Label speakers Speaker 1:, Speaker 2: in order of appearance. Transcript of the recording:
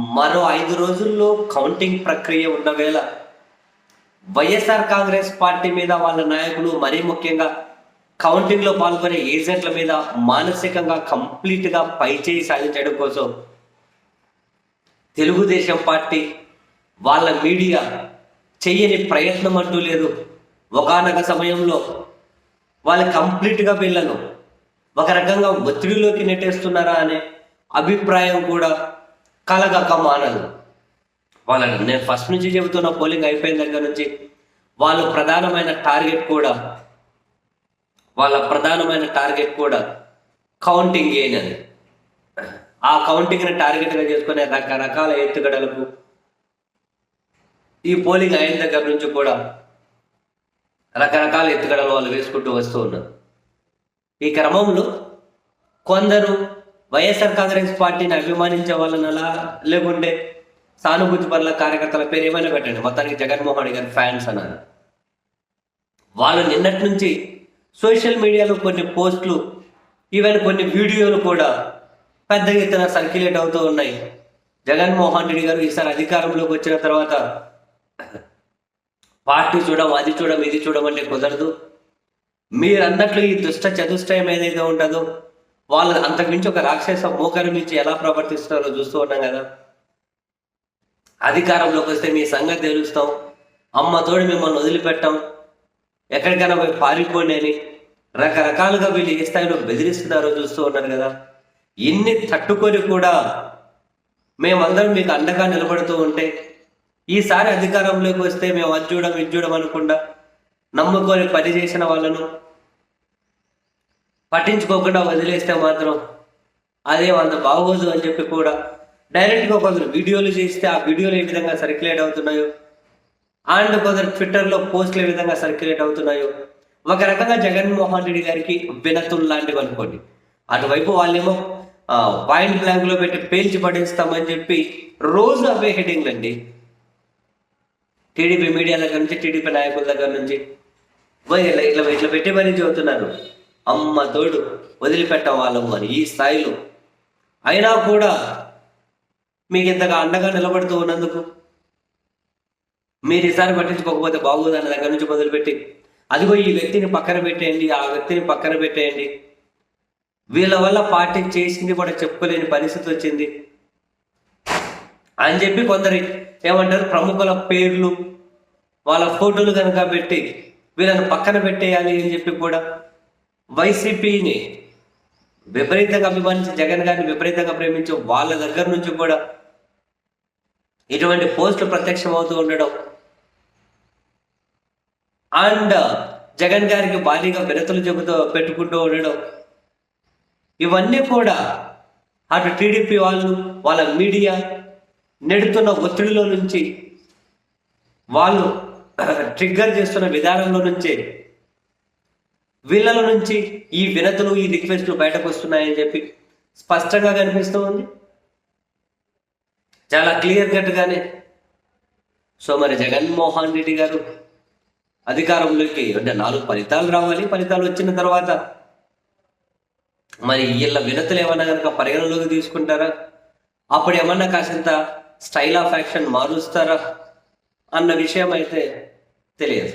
Speaker 1: మరో ఐదు రోజుల్లో కౌంటింగ్ ప్రక్రియ ఉన్న వేళ వైఎస్ఆర్ కాంగ్రెస్ పార్టీ మీద వాళ్ళ నాయకులు మరీ ముఖ్యంగా కౌంటింగ్లో పాల్గొనే ఏజెంట్ల మీద మానసికంగా కంప్లీట్గా పైచేయి సాధించడం కోసం తెలుగుదేశం పార్టీ వాళ్ళ మీడియా చేయని ప్రయత్నం అంటూ లేదు. ఒకనొక సమయంలో వాళ్ళు కంప్లీట్గా వీళ్ళను ఒక రకంగా ఒత్తిడిలోకి నెట్టేస్తున్నారా అనే అభిప్రాయం కూడా కలగక మానదు వాళ్ళని నేను ఫస్ట్ నుంచి చెబుతున్న పోలింగ్ అయిపోయిన దగ్గర నుంచి వాళ్ళు ప్రధానమైన టార్గెట్ కూడా వాళ్ళ ప్రధానమైన టార్గెట్ కూడా కౌంటింగ్ అయినది ఆ కౌంటింగ్ని టార్గెట్గా చేసుకునే రకరకాల ఎత్తుగడలకు ఈ పోలింగ్ అయిన దగ్గర నుంచి కూడా రకరకాల ఎత్తుగడలు వాళ్ళు వేసుకుంటూ వస్తూ ఉన్నారు. ఈ క్రమంలో కొందరు వైఎస్ఆర్ కాంగ్రెస్ పార్టీని అభిమానించే వాళ్ళనలా లేకుంటే సానుభూతి పనుల కార్యకర్తల పేరు ఏమైనా పెట్టండి. మొత్తానికి జగన్మోహన్ రెడ్డి గారి ఫ్యాన్స్ అన్నారు. వాళ్ళు నిన్నటి నుంచి సోషల్ మీడియాలో కొన్ని పోస్టులు ఈవెన్ కొన్ని వీడియోలు కూడా పెద్ద ఎత్తున సర్క్యులేట్ అవుతూ ఉన్నాయి. జగన్మోహన్ రెడ్డి గారు ఈసారి అధికారంలోకి వచ్చిన తర్వాత పార్టీ చూడడం అది చూడడం ఇది చూడమంటే అంటే కుదరదు. మీరు అన్నట్లు ఈ దుష్ట చతుష్టయం ఏదైతే ఉంటుందో వాళ్ళు అంతకుమించి ఒక రాక్షస మోకరం నుంచి ఎలా ప్రవర్తిస్తున్నారో చూస్తూ ఉన్నాం కదా. అధికారంలోకి వస్తే మీ సంగతి తెలుస్తాం. అమ్మ తోడు మిమ్మల్ని వదిలిపెట్టాం. ఎక్కడికైనా పోయి పారిపోండి అని రకరకాలుగా వీళ్ళు ఏ స్థాయిలో బెదిరిస్తున్నారో చూస్తూ ఉన్నారు కదా. ఎన్ని తట్టుకొని కూడా మేమందరం మీకు అండగా నిలబడుతూ ఉంటే ఈసారి అధికారంలోకి వస్తే మేము అది చూడడం ఇది చూడం నమ్ముకొని పని చేసిన వాళ్ళను పట్టించుకోకుండా వదిలేస్తే మాత్రం అదే అంత బాగోదు అని చెప్పి కూడా డైరెక్ట్గా కొందరు వీడియోలు చేస్తే ఆ వీడియోలు ఏ విధంగా సర్క్యులేట్ అవుతున్నాయో అండ్ కొందరు ట్విట్టర్లో పోస్టులు ఏ విధంగా సర్క్యులేట్ అవుతున్నాయో. ఒక రకంగా జగన్మోహన్ రెడ్డి గారికి వినతులు లాంటివి అనుకోండి. అటువైపు వాళ్ళేమో పాయింట్ బ్లాంక్లో పెట్టి పేల్చి పడేస్తామని చెప్పి రోజు అవే హెడ్డింగ్లు అండి. టీడీపీ మీడియా దగ్గర నుంచి టీడీపీ నాయకుల దగ్గర నుంచి. ఇట్లా ఇట్లా ఇట్లా పెట్టి మరీ చెబుతున్నారు. అమ్మ తోడు వదిలిపెట్టాం వాళ్ళము అని ఈ స్థాయిలో. అయినా కూడా మీకు ఇంతగా అండగా నిలబడుతూ ఉన్నందుకు మీరు ఈసారి పట్టించుకోకపోతే బాగోదు అన్న దగ్గర నుంచి మొదలుపెట్టి అదిగో ఈ వ్యక్తిని పక్కన పెట్టేయండి ఆ వ్యక్తిని పక్కన పెట్టేయండి. వీళ్ళ వల్ల పార్టీ చేసింది కూడా చెప్పుకోలేని పరిస్థితి వచ్చింది. అని చెప్పి కొందరు ఏమంటారు ప్రముఖుల పేర్లు వాళ్ళ ఫోటోలు కనుక పెట్టి వీళ్ళని పక్కన పెట్టేయాలి అని చెప్పి కూడా వైసీపీని విపరీతంగా అభిమానించి జగన్ గారిని విపరీతంగా ప్రేమించే వాళ్ళ దగ్గర నుంచి కూడా ఇటువంటి పోస్టులు ప్రత్యక్షం అవుతూ ఉండడం. అండ్ జగన్ గారికి భారీగా వినతులు చెబుతూ పెట్టుకుంటూ ఉండడం. ఇవన్నీ కూడా అటు టీడీపీ వాళ్ళు వాళ్ళ మీడియా నెడుతున్న ఒత్తిడిలో నుంచి వాళ్ళు ట్రిగ్గర్ చేస్తున్న విధానంలో నుంచే వీళ్ళలో నుంచి ఈ వినతులు ఈ రిక్వెస్ట్లు బయటకు వస్తున్నాయని చెప్పి స్పష్టంగా కనిపిస్తూ ఉంది. చాలా క్లియర్ కట్గానే సో మరి జగన్మోహన్ రెడ్డి గారు అధికారంలోకి అంటే నాలుగు ఫలితాలు రావాలి. ఫలితాలు వచ్చిన తర్వాత మరి వీళ్ళ వినతులు ఏమన్నా కనుక పరిగణలోకి తీసుకుంటారా? అప్పుడు ఏమన్నా కాసింత స్టైల్ ఆఫ్ యాక్షన్ మారుస్తారా? అన్న విషయం అయితే తెలియదు.